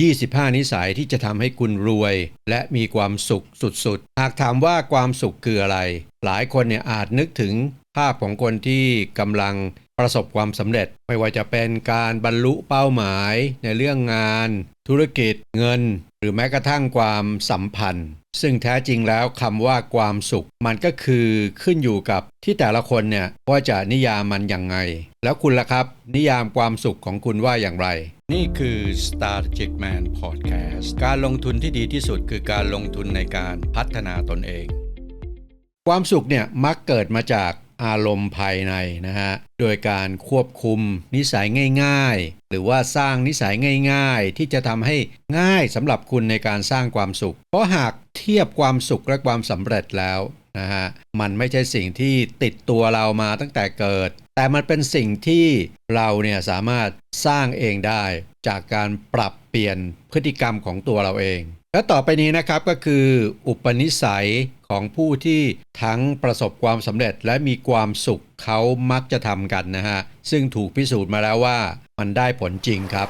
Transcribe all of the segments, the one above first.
25 นิสัยที่จะทำให้คุณรวย และมีความสุขสุดๆ หากถามว่าความสุขคืออะไร หลายคนเนี่ยอาจนึกถึงภาพของคนที่กำลังประสบความสำเร็จ ไม่ว่าจะเป็นการบรรลุเป้าหมายในเรื่องงาน ธุรกิจ เงิน หรือแม้กระทั่งความสัมพันธ์ ซึ่งแท้จริงแล้วคำว่าความสุข มันก็คือขึ้นอยู่กับที่แต่ละคนเนี่ยว่าจะนิยามมันอย่างไง แล้วคุณล่ะครับ นิยามความสุขของคุณว่าอย่างไร นี่คือ Strategic Man Podcast การลงทุนที่ดีที่สุดคือการลงทุนในการพัฒนาตนเอง ความสุขเนี่ยมักเกิดมาจาก อารมณ์ภายในนะฮะ โดยการควบคุมนิสัยง่าย ๆ หรือว่าสร้างนิสัยง่าย ๆ ที่จะทำให้ง่ายสำหรับคุณในการสร้างความสุข เพราะหากเทียบความสุขและความสำเร็จแล้วนะฮะ มันไม่ใช่สิ่งที่ติดตัวเรามาตั้งแต่เกิด แต่มันเป็นสิ่งที่เราเนี่ยสามารถสร้างเองได้จากการปรับเปลี่ยนพฤติกรรมของตัวเราเอง และต่อไปนี้นะครับก็คืออุปนิสัยของผู้ที่ทั้งประสบความสำเร็จและมีความสุขเขามักจะทำกันนะฮะ ซึ่งถูกพิสูจน์มาแล้วว่ามันได้ผลจริงครับ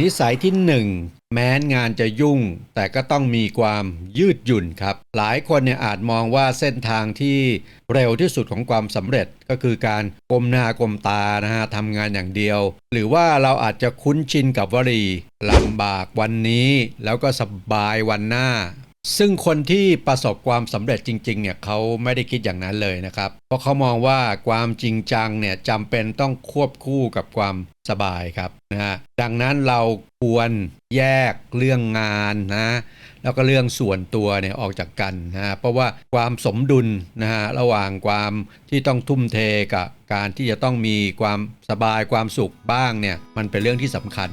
นิสัยที่ 1 แม้นงานจะยุ่ง แต่ก็ต้องมีความยืดหยุ่นครับ หลายคนเนี่ยอาจมองว่าเส้นทางที่เร็วที่สุดของความสำเร็จก็คือการกลมหน้ากลมตานะฮะทำงานอย่างเดียว หรือว่าเราอาจจะคุ้นชินกับวลีลำบากวันนี้ แล้วก็สบายวันหน้า ซึ่งคนที่ประสบความสำเร็จจริงๆเนี่ยเขาไม่ได้คิดอย่างนั้นเลยนะครับ เพราะเขามองว่าความจริงจังเนี่ยจำเป็นต้องควบคู่กับความสบายครับนะฮะดังนั้นเราควรแยกเรื่องงานนะแล้วก็เรื่องส่วนตัวเนี่ยออกจากกันนะฮะเพราะว่าความสมดุลนะฮะระหว่างความที่ต้องทุ่มเทกับการที่จะต้องมีความสบายความสุขบ้างเนี่ยมันเป็นเรื่องที่สำคัญ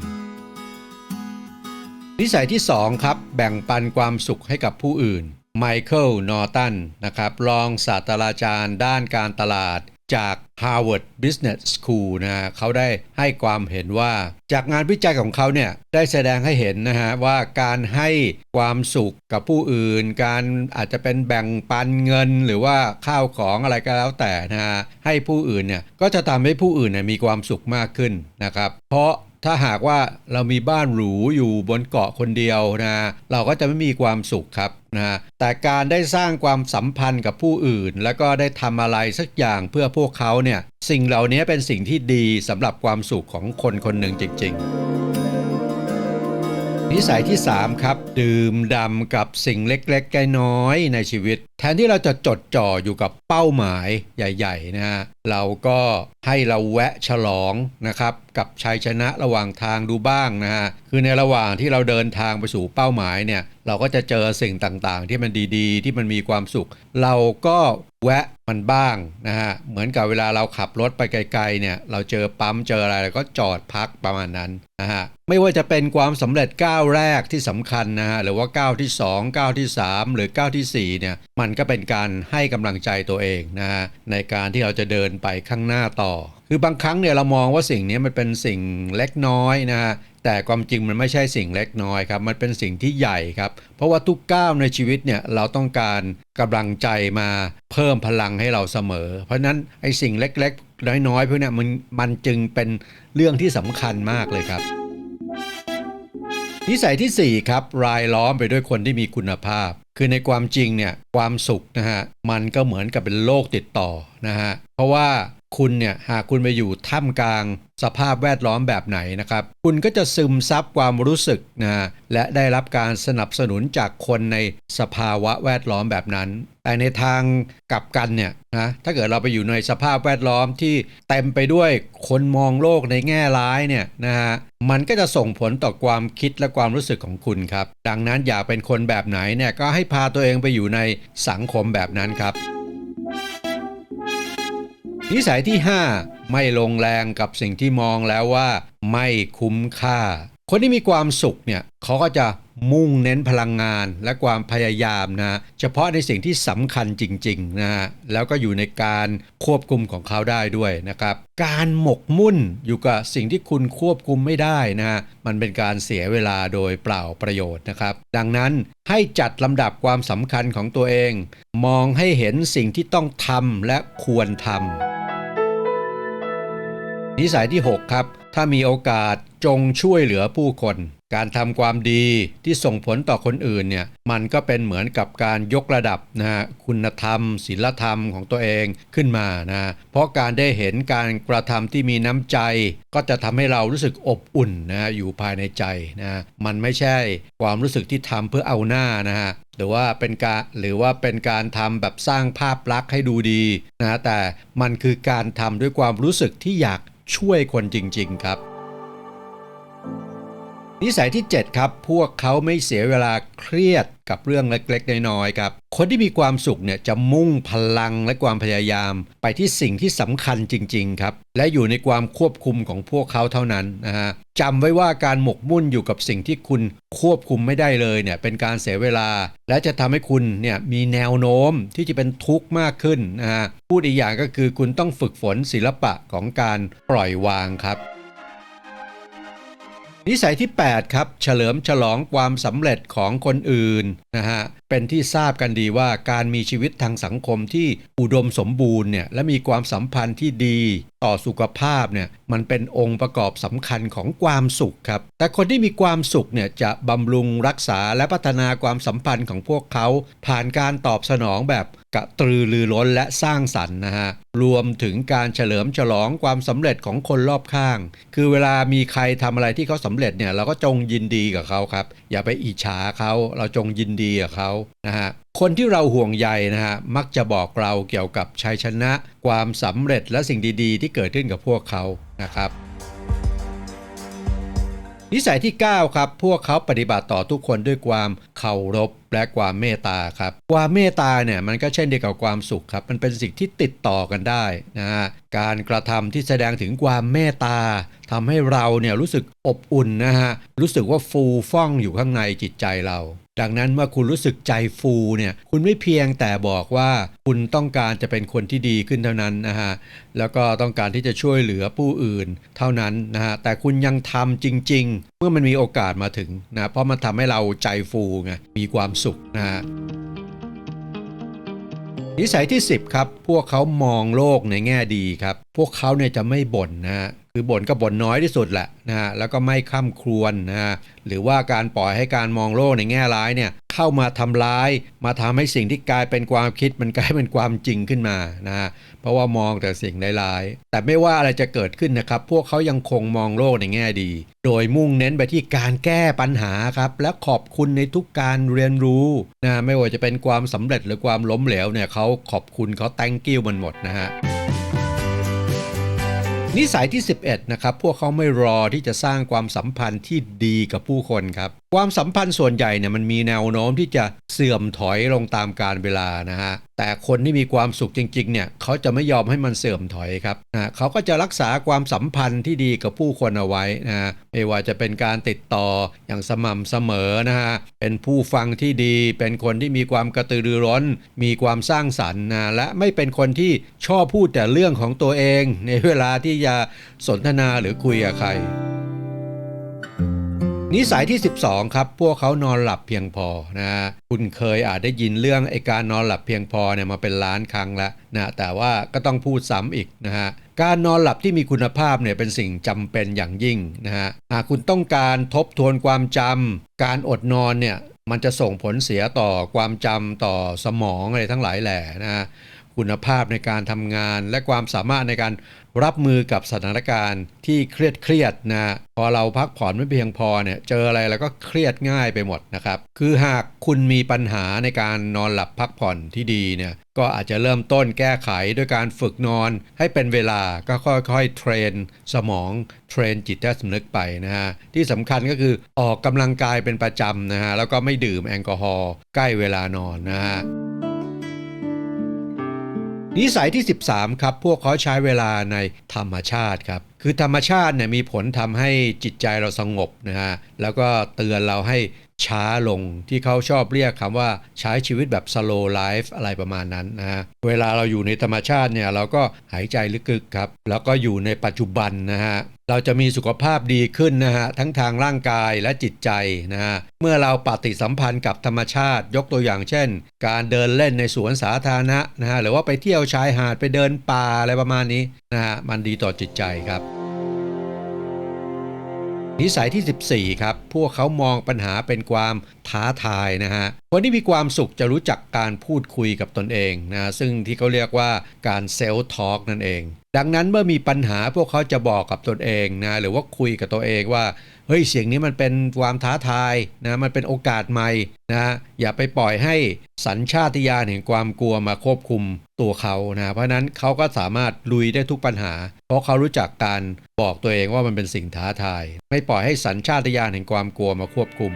นิสัยที่ 2 ครับ แบ่งปันความสุขให้กับผู้อื่น ไมเคิล นอร์ตัน นะครับ รองศาสตราจารย์ด้านการตลาดจาก Harvard Business School นะฮะเขาได้ให้ความเห็นว่า จากงานวิจัยของเขาเนี่ยได้แสดงให้เห็นนะฮะว่าการให้ความสุขกับผู้อื่น การอาจจะเป็นแบ่งปันเงินหรือว่าข้าวของอะไรก็แล้วแต่นะฮะให้ผู้อื่นเนี่ยก็จะทำให้ผู้อื่นเนี่ยมีความสุขมากขึ้นนะครับ เพราะ ถ้าหากว่าเรามีบ้านหรูอยู่บนเกาะคนเดียวนะ เราก็จะไม่มีความสุขครับนะแต่การได้สร้างความสัมพันธ์กับผู้อื่น แล้วก็ได้ทำอะไรสักอย่างเพื่อพวกเขาเนี่ยสิ่งเหล่านี้เป็นสิ่งที่ดีสำหรับความสุขของคนคนหนึ่งจริง ๆ นิสัยที่ 3 ครับ ดื่มดำกับสิ่งเล็กๆน้อยๆในชีวิต แทนที่เราจะจดจ่ออยู่กับเป้าหมายใหญ่ ๆ นะฮะ เราก็ให้เราแวะฉลองนะครับกับชัยชนะระหว่างทางดูบ้างนะฮะคือในระหว่างที่เราเดินทางไปสู่เป้าหมายเนี่ยเราก็จะเจอสิ่งต่างๆ ที่มันดีๆ ที่มันมีความสุข เราก็แวะมันบ้างนะฮะเหมือนกับเวลาเราขับรถไปไกลๆเนี่ยเราเจอปั๊มเจออะไรเราก็จอดพักประมาณนั้นนะฮะไม่ว่าจะเป็นความสำเร็จก้าวแรกที่สำคัญนะฮะหรือว่าก้าวที่ 2 ก้าวที่ 3 หรือก้าวที่4เนี่ยมันก็เป็นการให้กำลังใจตัวเองนะฮะในการที่เราจะเดินไปข้างหน้าต่อ คือบางครั้งเนี่ยเรามองว่าสิ่งนี้มันเป็นสิ่งเล็กน้อยนะฮะแต่ความจริงมันไม่ใช่สิ่งเล็กน้อยครับ มันเป็นสิ่งที่ใหญ่ครับ เพราะว่าทุกก้าวในชีวิตเนี่ยเราต้องการกำลังใจมาเพิ่มพลังให้เราเสมอ เพราะนั้นไอ้สิ่งเล็กๆ น้อยๆพวกนี้มันมันจึงเป็นเรื่องที่สำคัญมากเลยครับ นิสัยที่ 4 ครับ รายล้อมไปด้วยคนที่มีคุณภาพ คือในความจริงเนี่ยความสุขนะฮะมันก็เหมือนกับเป็นโรคติดต่อนะฮะเพราะว่า คุณเนี่ยหากคุณไปอยู่ท่ามกลางสภาพแวดล้อมแบบไหนนะครับ คุณก็จะซึมซับความรู้สึกนะฮะและได้รับการสนับสนุนจากคนในสภาวะแวดล้อมแบบนั้น แต่ในทางกลับกันเนี่ยนะถ้าเกิดเราไปอยู่ในสภาพแวดล้อมที่เต็มไปด้วยคนมองโลกในแง่ร้ายเนี่ยนะฮะมันก็จะส่งผลต่อความคิดและความรู้สึกของคุณครับ ดังนั้นอย่าเป็นคนแบบไหนเนี่ยก็ให้พาตัวเองไปอยู่ในสังคมแบบนั้นครับ นิสัยที่ 5 ไม่ลงแรงกับสิ่งที่มองแล้วว่า ไม่คุ้มค่า คนที่มีความสุขเนี่ยเขาก็จะมุ่งเน้นพลังงานและความพยายามนะเฉพาะในสิ่งที่สำคัญจริงๆนะฮะแล้วก็อยู่ในการควบคุมของเขาได้ด้วยนะครับ การหมกมุ่นอยู่กับสิ่งที่คุณควบคุมไม่ได้นะฮะมันเป็นการเสียเวลาโดยเปล่าประโยชน์นะครับ ดังนั้นให้จัดลำดับความสำคัญของตัวเอง มองให้เห็นสิ่งที่ต้องทำและควรทำ นิสัยที่ 6 ครับ ถ้ามีโอกาสจงช่วยเหลือผู้คน การทำความดีที่ส่งผลต่อคนอื่นเนี่ยมันก็เป็นเหมือนกับการยกระดับนะฮะคุณธรรมศีลธรรมของตัวเองขึ้นมานะเพราะการได้เห็นการกระทำที่มีน้ำใจ ก็จะทำให้เรารู้สึกอบอุ่นนะอยู่ภายในใจนะมันไม่ใช่ความรู้สึกที่ทำเพื่อเอาหน้านะฮะหรือว่าเป็นการหรือว่าเป็นการทำแบบสร้างภาพลักษณ์ให้ดูดีนะแต่มันคือการทำด้วยความรู้สึกที่อยาก ช่วยคนจริง ๆ ครับ นิสัยที่ 7 ครับ พวกเขาไม่เสียเวลาเครียดกับเรื่องเล็กๆ น้อยๆ ครับ คนที่มีความสุขเนี่ยจะมุ่งพลังและความพยายาม ไปที่สิ่งที่สำคัญจริง ๆ ครับ และอยู่ในความควบคุมของพวกเขาเท่านั้นนะฮะจำไว้ว่าการหมกมุ่นอยู่กับสิ่งที่คุณควบคุมไม่ได้เลยเนี่ยเป็นการเสียเวลา และจะทำให้คุณเนี่ยมีแนวโน้มที่จะเป็นทุกข์มากขึ้นนะฮะพูดอีกอย่างก็คือคุณต้องฝึกฝนศิลปะของการปล่อยวางครับ นิสัยที่ 8 ครับ เฉลิมฉลองความสำเร็จของคนอื่นนะฮะเป็นที่ทราบกันดีว่าการมีชีวิตทางสังคมที่อุดมสมบูรณ์เนี่ยและมีความสัมพันธ์ที่ดีต่อสุขภาพเนี่ยมันเป็นองค์ประกอบสำคัญของความสุขครับ แต่คนที่มีความสุขเนี่ยจะบำรุงรักษาและพัฒนาความสัมพันธ์ของพวกเขา ผ่านการตอบสนองแบบกระตือรือร้นและสร้างสรรค์นะฮะรวมถึงการเฉลิมฉลองความสำเร็จของคนรอบข้าง คือเวลามีใครทำอะไรที่เขาสำเร็จเนี่ยเราก็จงยินดีกับเขาครับ อย่าไปอิจฉาเขาเราจงยินดีกับเขานะฮะคนที่เราห่วงใยนะฮะมักจะบอกเราเกี่ยวกับชัยชนะ ความสำเร็จและสิ่งดีๆ ที่เกิดขึ้นกับพวกเขานะครับนิสัยที่ 9 ครับ พวกเขาปฏิบัติต่อทุกคนด้วยความเคารพและความเมตตาครับ ความเมตตาเนี่ยมันก็เช่นเดียวกับความสุขครับ มันเป็นสิ่งที่ติดต่อกันได้นะฮะ การกระทำที่แสดงถึงความเมตตา ทำให้เราเนี่ยรู้สึกอบอุ่นนะฮะ รู้สึกว่าฟูฟ่องอยู่ข้างในจิตใจเรา ดังนั้นเมื่อคุณรู้สึกใจฟูเนี่ย คุณไม่เพียงแต่บอกว่าคุณต้องการจะเป็นคนที่ดีขึ้นเท่านั้นนะฮะ แล้วก็ต้องการที่จะช่วยเหลือผู้อื่นเท่านั้นนะฮะ แต่คุณยังทำจริง ๆ เมื่อมันมีโอกาสมาถึงนะ เพราะมันทำให้เราใจฟูไง มีความสุขนะฮะ นิสัยที่ 10ครับพวกเขามองโลกในแง่ดีครับ พวกเขาเนี่ยจะไม่บ่นนะฮะคือบ่นก็บ่นน้อยที่สุดแหละนะฮะแล้วก็ไม่ข้ามครวนนะฮะหรือว่าการปล่อยให้การมองโลกในแง่ร้ายเนี่ย เข้ามาทำร้าย มาทำให้สิ่งที่กลายเป็นความคิดมันกลายเป็นความจริงขึ้นมานะฮะเพราะว่ามองแต่สิ่งร้ายๆแต่ไม่ว่าอะไรจะเกิดขึ้นนะครับ พวกเขายังคงมองโลกในแง่ดี โดยมุ่งเน้นไปที่การแก้ปัญหาครับ และขอบคุณในทุกการเรียนรู้นะไม่ว่าจะเป็นความสำเร็จหรือความล้มเหลวเนี่ยเขาขอบคุณเขา thank you มันหมดนะฮะนิสัยที่ 11 นะครับ พวกเขาไม่รอที่จะสร้างความสัมพันธ์ที่ดีกับผู้คนครับ ความสัมพันธ์ส่วนใหญ่เนี่ยมันมีแนวโน้มที่จะเสื่อมถอยลงตามกาลเวลานะฮะแต่คนที่มีความสุขจริงๆเนี่ยเขาจะไม่ยอมให้มันเสื่อมถอยครับนะเขาก็จะรักษาความสัมพันธ์ที่ดีกับผู้คนเอาไว้นะไม่ว่าจะเป็นการติดต่ออย่างสม่ำเสมอนะฮะเป็นผู้ฟังที่ดี เป็นคนที่มีความกระตือรือร้น มีความสร้างสรรค์นะและไม่เป็นคนที่ชอบพูดแต่เรื่องของตัวเอง ในเวลาที่จะสนทนาหรือคุยกับใคร นิสัยที่ 12 ครับ พวกเขานอนหลับเพียงพอนะฮะคุณเคยอาจได้ยินเรื่องไอการนอนหลับเพียงพอเนี่ยมาเป็นล้านครั้งแล้วนะแต่ว่าก็ต้องพูดซ้ำอีกนะฮะการนอนหลับที่มีคุณภาพเนี่ยเป็นสิ่งจำเป็นอย่างยิ่งนะฮะหากคุณต้องการทบทวนความจำการอดนอนเนี่ยมันจะส่งผลเสียต่อความจำต่อสมองอะไรทั้งหลายแหล่นะฮะ คุณภาพในการทำงาน และความสามารถในการรับมือกับสถานการณ์ที่เครียดเครียดๆนะ พอเราพักผ่อนไม่เพียงพอเนี่ยเจออะไรแล้วก็เครียดง่ายไปหมดนะครับ คือหากคุณมีปัญหาในการนอนหลับพักผ่อนที่ดีเนี่ยก็อาจจะเริ่มต้นแก้ไขด้วยการฝึกนอน ให้เป็นเวลาก็ค่อยๆ เทรน สมองเทรนจิตใต้สำนึกไปนะฮะที่สำคัญก็คือออกกำลังกายเป็นประจำนะฮะแล้วก็ไม่ดื่มแอลกอฮอล์ใกล้เวลานอนนะฮะ นิสัยที่ 13 ครับ พวกเขาใช้เวลาในธรรมชาติครับ คือธรรมชาติเนี่ยมีผลทำให้จิตใจเราสงบนะฮะ แล้วก็เตือนเราให้ ช้าลงที่เขาชอบเรียกคำว่าใช้ชีวิตแบบ slow life อะไรประมาณนั้นนะฮะเวลาเราอยู่ในธรรมชาติเนี่ยเราก็หายใจลึกๆครับ แล้วก็อยู่ในปัจจุบันนะฮะ เราจะมีสุขภาพดีขึ้นนะฮะ ทั้งทางร่างกายและจิตใจนะฮะ เมื่อเราปฏิสัมพันธ์กับธรรมชาติ ยกตัวอย่างเช่น การเดินเล่นในสวนสาธารณะนะฮะ หรือว่าไปเที่ยวชายหาดไปเดินป่าอะไรประมาณนี้นะฮะ มันดีต่อจิตใจครับ นิสัยที่ 14 ครับ พวกเขามองปัญหาเป็นความท้าทายนะฮะ คนที่มีความสุขจะรู้จักการพูดคุยกับตนเองนะซึ่งที่เขาเรียกว่าการเซลล์ทอล์กนั่นเอง ดังนั้นเมื่อมีปัญหาพวกเขาจะบอกกับตนเองนะหรือว่าคุยกับตัวเองว่าเฮ้ยเสียงนี้มันเป็นความท้าทายนะมันเป็นโอกาสใหม่นะอย่าไปปล่อยให้สัญชาตญาณแห่งความกลัวมาควบคุมตัวเขานะเพราะฉะนั้นเขาก็สามารถลุยได้ทุกปัญหา เพราะเขารู้จักการบอกตัวเองว่ามันเป็นสิ่งท้าทาย ไม่ปล่อยให้สัญชาตญาณแห่งความกลัวมาควบคุม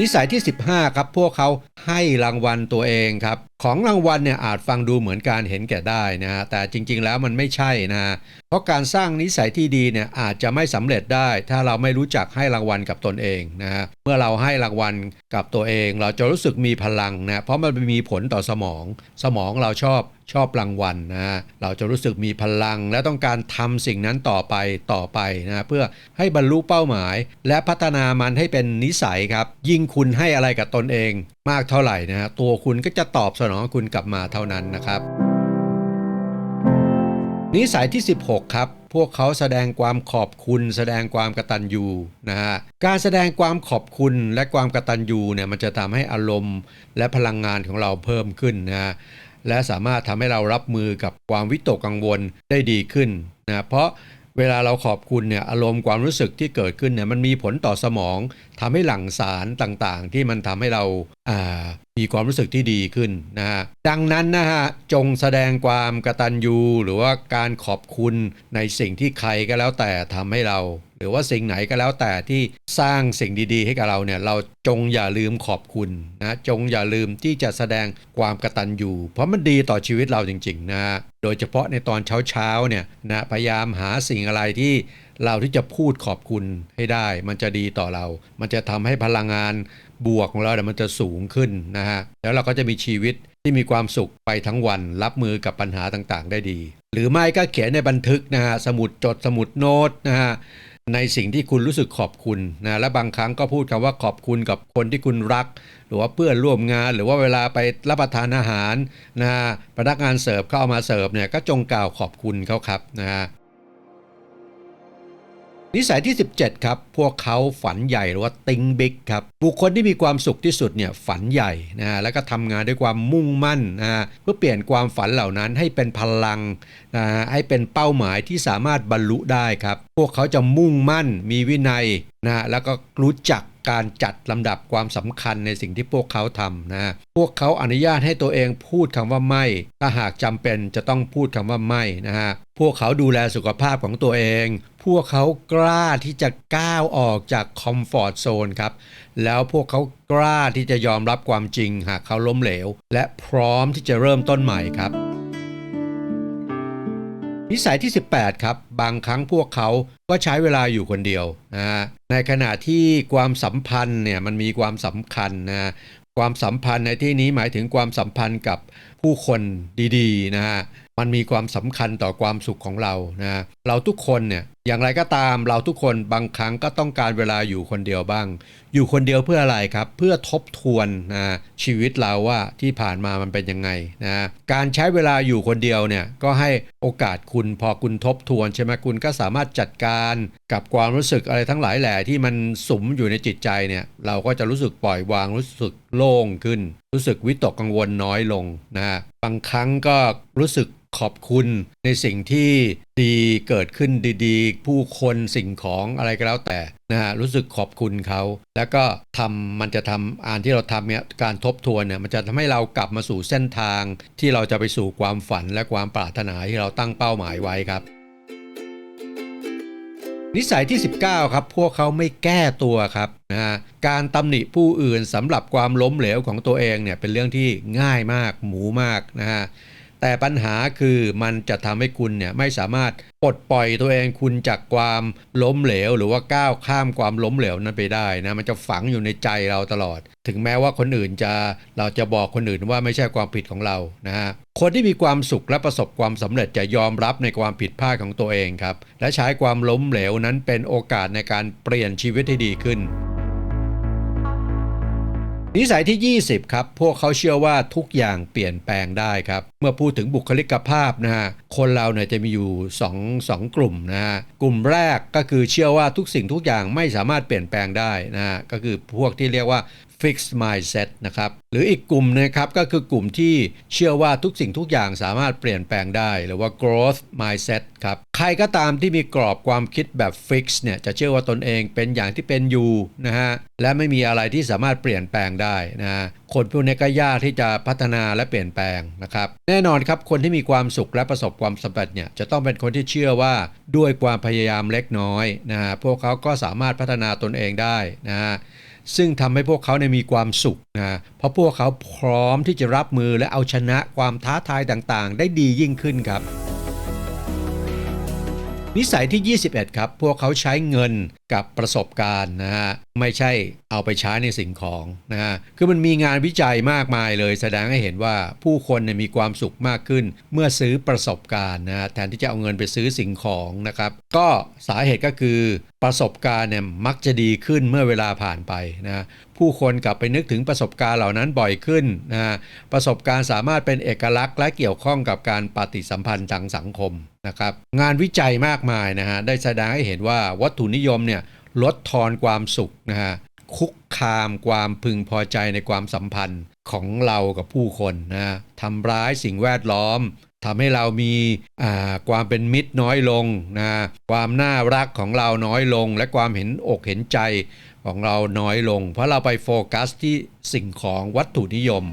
นิสัยที่ 15 ครับ พวกเขาให้รางวัลตัวเองครับของรางวัลเนี่ยอาจฟังดูเหมือนการเห็นแก่ได้นะฮะแต่จริง ๆ แล้วมันไม่ใช่นะฮะเพราะการสร้างนิสัยที่ดีเนี่ยอาจจะไม่สำเร็จได้ ถ้าเราไม่รู้จักให้รางวัลกับตนเองนะฮะเมื่อเราให้รางวัลกับตัวเอง เราจะรู้สึกมีพลังนะเพราะมันมีผลต่อสมอง สมองเราชอบชอบรางวัลนะฮะเราจะรู้สึกมีพลัง และต้องการทำสิ่งนั้นต่อไปต่อไปนะเพื่อให้บรรลุเป้าหมาย และพัฒนามันให้เป็นนิสัยครับ ยิ่งคุณให้อะไรกับตนเอง มากเท่าไหร่นะฮะตัวคุณก็จะตอบสนองคุณกลับมาเท่านั้นนะครับ นิสัยที่ 16 ครับ พวกเขาแสดงความขอบคุณ แสดงความกตัญญูนะฮะการแสดงความขอบคุณและความกตัญญูเนี่ยมันจะทำให้อารมณ์ และพลังงานของเราเพิ่มขึ้นนะฮะและสามารถทำให้เรารับมือกับความวิตกกังวลได้ดีขึ้นนะเพราะ เวลาเราขอบคุณเนี่ยอารมณ์ความรู้สึกที่เกิดขึ้นเนี่ยมันมีผลต่อสมองทำให้หลั่งสารต่างๆ ที่มันทำให้เราอ่ามีความรู้สึกที่ดีขึ้นนะฮะดังนั้นนะฮะจงแสดงความกตัญญูหรือว่าการขอบคุณในสิ่งที่ใครก็แล้วแต่ทำให้เรา หรือว่าสิ่งไหนก็แล้วแต่ที่สร้างสิ่งดีๆ ให้กับเราเนี่ยเราจงอย่าลืมขอบคุณนะจงอย่าลืมที่จะแสดงความกตัญญูเพราะมันดีต่อชีวิตเราจริงๆนะโดยเฉพาะในตอนเช้าๆเนี่ยนะพยายามหาสิ่งอะไรที่เราที่จะพูดขอบคุณให้ได้ มันจะดีต่อเรา มันจะทำให้พลังงานบวกของเราเนี่ยมันจะสูงขึ้นนะฮะแล้วเราก็จะมีชีวิตที่มีความสุขไปทั้งวันรับมือกับปัญหาต่างๆ ได้ดี หรือไม่ก็เขียนในบันทึกนะฮะสมุดจดสมุดโน้ตนะฮะ ในสิ่งที่คุณรู้สึกขอบคุณนะและบางครั้งก็พูดคำว่าขอบคุณกับคนที่คุณรัก หรือว่าเพื่อนร่วมงาน หรือว่าเวลาไปรับประทานอาหารนะพนักงานเสิร์ฟเข้าเอามาเสิร์ฟเนี่ยก็จงกล่าวขอบคุณเขาครับนะฮะ นิสัยที่ 17 ครับ พวกเขาฝันใหญ่หรือว่าติงบิ๊กครับ บุคคลที่มีความสุขที่สุดเนี่ยฝันใหญ่นะฮะแล้วก็ทำงานด้วยความมุ่งมั่นนะฮะเพื่อเปลี่ยนความฝันเหล่านั้นให้เป็นพลังนะฮะให้เป็นเป้าหมายที่สามารถบรรลุได้ครับ พวกเขาจะมุ่งมั่น มีวินัยนะฮะแล้วก็รู้จักการจัดลำดับความสำคัญในสิ่งที่พวกเขาทำนะฮะพวกเขาอนุญาตให้ตัวเองพูดคำว่าไม่ ถ้าหากจำเป็นจะต้องพูดคำว่าไม่นะฮะ พวกเขาดูแลสุขภาพของตัวเอง พวกเขากล้าที่จะก้าวออกจากคอมฟอร์ทโซนครับ แล้วพวกเขากล้าที่จะยอมรับความจริงหากเขาล้มเหลว และพร้อมที่จะเริ่มต้นใหม่ครับ นิสัยที่ 18 ครับ บางครั้งพวกเขาก็ใช้เวลาอยู่คนเดียวนะในขณะที่ความสัมพันธ์เนี่ยมันมีความสำคัญนะความสัมพันธ์ในที่นี้หมายถึงความสัมพันธ์กับผู้คนดีๆนะฮะ มันมีความสำคัญต่อความสุขของเรานะเราทุกคนเนี่ย อย่างไรก็ตามเราทุกคนบางครั้งก็ต้องการเวลาอยู่คนเดียวบ้าง อยู่คนเดียวเพื่ออะไรครับ เพื่อทบทวนนะชีวิตเราว่าที่ผ่านมามันเป็นยังไงนะการใช้เวลาอยู่คนเดียวเนี่ยก็ให้โอกาสคุณพอคุณทบทวนใช่ไหมคุณก็สามารถจัดการกับความรู้สึกอะไรทั้งหลายแหล่ที่มันสุมอยู่ในจิตใจเนี่ยเราก็จะรู้สึกปล่อยวางรู้สึกโล่งขึ้น รู้สึกวิตกกังวลน้อยลงนะบางครั้งก็รู้สึกขอบคุณ ในสิ่งที่ดีเกิดขึ้นดีๆ ผู้คนสิ่งของอะไรก็แล้วแต่นะฮะรู้สึกขอบคุณเขา แล้วก็ทำมันจะทำอ่านที่เราทำเนี่ยการทบทวนเนี่ยมันจะทำให้เรากลับมาสู่เส้นทาง ที่เราจะไปสู่ความฝันและความปรารถนาที่เราตั้งเป้าหมายไว้ครับ นิสัยที่ 19 ครับ พวกเขาไม่แก้ตัวครับนะฮะการตำหนิผู้อื่นสำหรับความล้มเหลวของตัวเองเนี่ยเป็นเรื่องที่ง่ายมากหมูมากนะฮะ แต่ปัญหาคือมันจะทำให้คุณเนี่ยไม่สามารถปลดปล่อยตัวเองคุณจากความล้มเหลว หรือว่าก้าวข้ามความล้มเหลวนั้นไปได้นะมันจะฝังอยู่ในใจเราตลอด ถึงแม้ว่าคนอื่นจะเราจะบอกคนอื่นว่าไม่ใช่ความผิดของเรานะฮะคนที่มีความสุขและประสบความสำเร็จจะยอมรับในความผิดพลาดของตัวเองครับและใช้ความล้มเหลวนั้นเป็นโอกาสในการเปลี่ยนชีวิตให้ดีขึ้น นิสัยที่ 20 ครับ พวกเขาเชื่อว่าทุกอย่างเปลี่ยนแปลงได้ครับ เมื่อพูดถึงบุคลิกภาพนะฮะ คนเราเนี่ยจะมีอยู่2 2กลุ่มนะฮะ กลุ่มแรกก็คือเชื่อว่าทุกสิ่งทุกอย่างไม่สามารถเปลี่ยนแปลงได้นะฮะ ก็คือพวกที่เรียกว่า fixed mindset นะครับ หรืออีกกลุ่มนะครับก็คือกลุ่มที่เชื่อว่าทุกสิ่งทุกอย่างสามารถเปลี่ยนแปลงได้ หรือว่า growth mindset ครับ ใครก็ตามที่มีกรอบความคิดแบบ fix เนี่ยจะเชื่อว่าตนเองเป็นอย่างที่เป็นอยู่นะฮะ และไม่มีอะไรที่สามารถเปลี่ยนแปลงได้นะฮะคนพวกนี้ก็ยากที่จะพัฒนาและเปลี่ยนแปลงนะครับ แน่นอนครับคนที่มีความสุขและประสบความสำเร็จเนี่ยจะต้องเป็นคนที่เชื่อว่าด้วยความพยายามเล็กน้อยนะฮะพวกเขาก็สามารถพัฒนาตนเองได้นะฮะ ซึ่งทำให้พวกเขาในมีความสุขนะเพราะพวกเขาพร้อมที่จะรับมือและเอาชนะความท้าทายต่างๆ ได้ดียิ่งขึ้นครับ นิสัยที่ 21 ครับ พวกเขาใช้เงินกับประสบการณ์นะฮะไม่ใช่เอาไปใช้ในสิ่งของนะฮะคือมันมีงานวิจัยมากมายเลย แสดงให้เห็นว่าผู้คนเนี่ยมีความสุขมากขึ้น เมื่อซื้อประสบการณ์นะฮะแทนที่จะเอาเงินไปซื้อสิ่งของนะครับ ก็สาเหตุก็คือประสบการณ์เนี่ยมักจะดีขึ้นเมื่อเวลาผ่านไปนะผู้คนกลับไปนึกถึงประสบการณ์เหล่านั้นบ่อยขึ้นนะฮะประสบการณ์สามารถเป็นเอกลักษณ์และเกี่ยวข้องกับการปฏิสัมพันธ์ทางสังคมนะครับงานวิจัยมากมายนะฮะได้แสดงให้เห็นว่าวัตถุนิยมเนี่ย ลดทอนความสุขนะฮะคุกคามความพึงพอใจในความสัมพันธ์ของเรากับผู้คนนะทำร้ายสิ่งแวดล้อมทำให้เรามีความเป็นมิตรน้อยลงนะความน่ารักของเราน้อยลง และความเห็นอกเห็นใจของเราน้อยลง เพราะเราไปโฟกัสที่สิ่งของวัตถุนิยม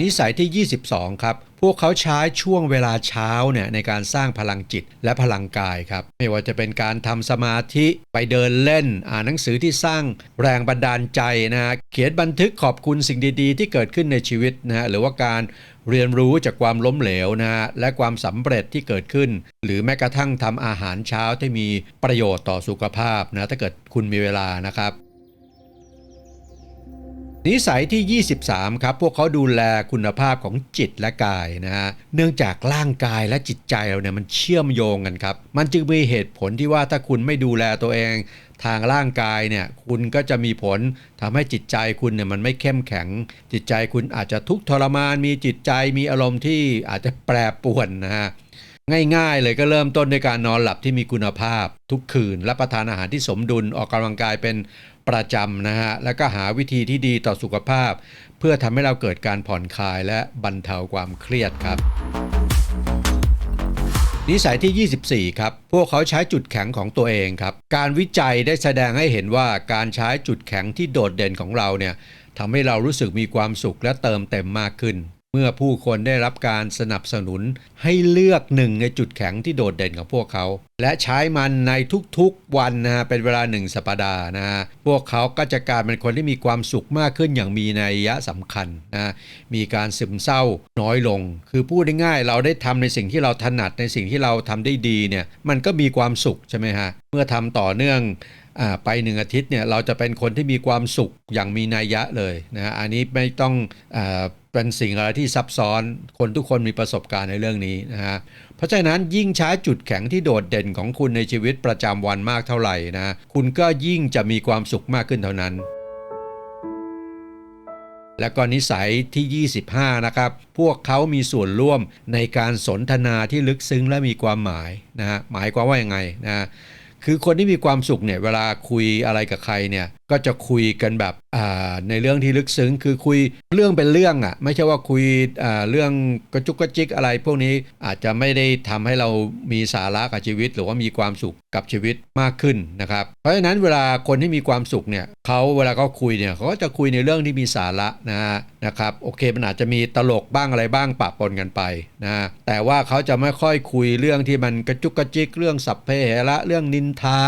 นิสัยที่ 22 ครับ พวกเขาใช้ช่วงเวลาเช้าเนี่ยในการสร้างพลังจิตและพลังกายครับ ไม่ว่าจะเป็นการทำสมาธิไปเดินเล่น อ่านหนังสือที่สร้างแรงบันดาลใจนะฮะเขียนบันทึกขอบคุณสิ่งดีๆ ที่เกิดขึ้นในชีวิตนะฮะหรือว่าการเรียนรู้จากความล้มเหลวนะฮะและความสำเร็จที่เกิดขึ้น หรือแม้กระทั่งทำอาหารเช้าที่มีประโยชน์ต่อสุขภาพนะถ้าเกิดคุณมีเวลานะครับ นิสัยที่ 23 ครับ พวกเขาดูแลคุณภาพของจิตและกายนะฮะ เนื่องจากร่างกายและจิตใจเราเนี่ยมันเชื่อมโยงกันครับ มันจึงมีเหตุผลที่ว่าถ้าคุณไม่ดูแลตัวเอง ทางร่างกายเนี่ยคุณก็จะมีผลทำให้จิตใจคุณเนี่ยมันไม่เข้มแข็ง จิตใจคุณอาจจะทุกข์ทรมาน มีจิตใจมีอารมณ์ที่อาจจะแปรปรวนนะฮะ ง่ายๆ เลยก็เริ่มต้นด้วยการนอนหลับที่มีคุณภาพ ทุกคืนรับประทานอาหารที่สมดุลออกกำลังกายเป็นประจำนะฮะ แล้วก็หาวิธีที่ดีต่อสุขภาพ เพื่อทำให้เราเกิดการผ่อนคลายและบรรเทาความเครียดครับนิสัยที่ 24 ครับ พวกเขาใช้จุดแข็งของตัวเองครับ การวิจัยได้แสดงให้เห็นว่าการใช้จุดแข็งที่โดดเด่นของเราเนี่ยทำให้เรารู้สึกมีความสุขและเติมเต็มมากขึ้น มื่อผู้คนได้รับการสนับสนุนให้เลือกหนึ่งในจุดแข็งที่โดดเด่นของพวกเขา และใช้มันในทุกๆวันนะฮะเป็นเวลาหนึ่งสัปดาห์นะฮะพวกเขาก็จะกลายเป็นคนที่มีความสุขมากขึ้นอย่างมีนัยยะสำคัญนะมีการซึมเศร้าน้อยลง คือพูดง่ายๆเราได้ทำในสิ่งที่เราถนัดในสิ่งที่เราทำได้ดีเนี่ยมันก็มีความสุขใช่ไหมฮะเมื่อทำต่อเนื่องไปหนึ่งอาทิตย์เนี่ยเราจะเป็นคนที่มีความสุขอย่างมีนัยยะเลยนะฮะอันนี้ไม่ต้องอ เป็นสิ่งอะไรที่ซับซ้อนคนทุกคนมีประสบการณ์ในเรื่องนี้นะฮะเพราะฉะนั้นยิ่งใช้จุดแข็งที่โดดเด่นของคุณในชีวิตประจำวันมากเท่าไหร่นะคุณก็ยิ่งจะมีความสุขมากขึ้นเท่านั้นและก็นิสัยที่ 25 นะครับ พวกเขามีส่วนร่วมในการสนทนาที่ลึกซึ้งและมีความหมายนะฮะ หมายความว่ายังไงนะ คือคนที่มีความสุขเนี่ย เวลาคุยอะไรกับใครเนี่ย ก็จะคุยกันแบบในเรื่องที่ลึกซึ้งคือคุยเรื่องเป็นเรื่องอะ่ะไม่ใช่ว่าคุยเรื่องกระจุกกระจิกอะไร พวกนี้อาจจะไม่ได้ทำให้เรามีสาระกับชีวิต หรือว่ามีความสุขกับชีวิตมากขึ้นนะครับ เพราะฉะนั้นเวลาคนที่มีความสุขเนี่ยเขาเวลาเขาคุยเนี่ยเขาก็จะคุยในเรื่องที่มีสาระนะนะครับโอเคมันอาจจะมีตลกบ้างอะไรบ้างปะปนกันไปนะแต่ว่าเขาจะไม่ค่อยคุยเรื่องที่มันกระจุกกระจิกเรื่องสัพเพเหระเรื่องนินทา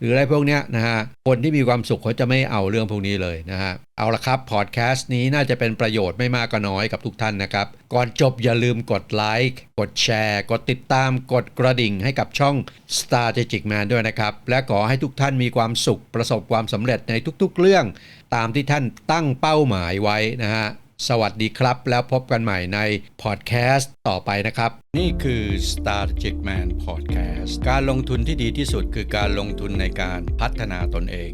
หรืออะไรพวกเนี้ยนะฮะคนที่มีความสุขเขาจะไม่เอาเรื่องพวกนี้เลยนะฮะเอาละครับพอดแคสต์นี้น่าจะเป็นประโยชน์ไม่มากก็น้อยกับทุกท่านนะครับ ก่อนจบอย่าลืมกดไลค์กดแชร์ กดติดตามกดกระดิ่งให้กับช่อง Strategic Man ด้วยนะครับ และขอให้ทุกท่านมีความสุขประสบความสำเร็จในทุกๆเรื่อง ตามที่ท่านตั้งเป้าหมายไว้นะฮะ สวัสดีครับ แล้วพบกันใหม่ในพอดแคสต์ต่อไปนะครับ นี่คือ Strategic Man Podcast การลงทุนที่ดีที่สุดคือการลงทุนในการพัฒนาตนเอง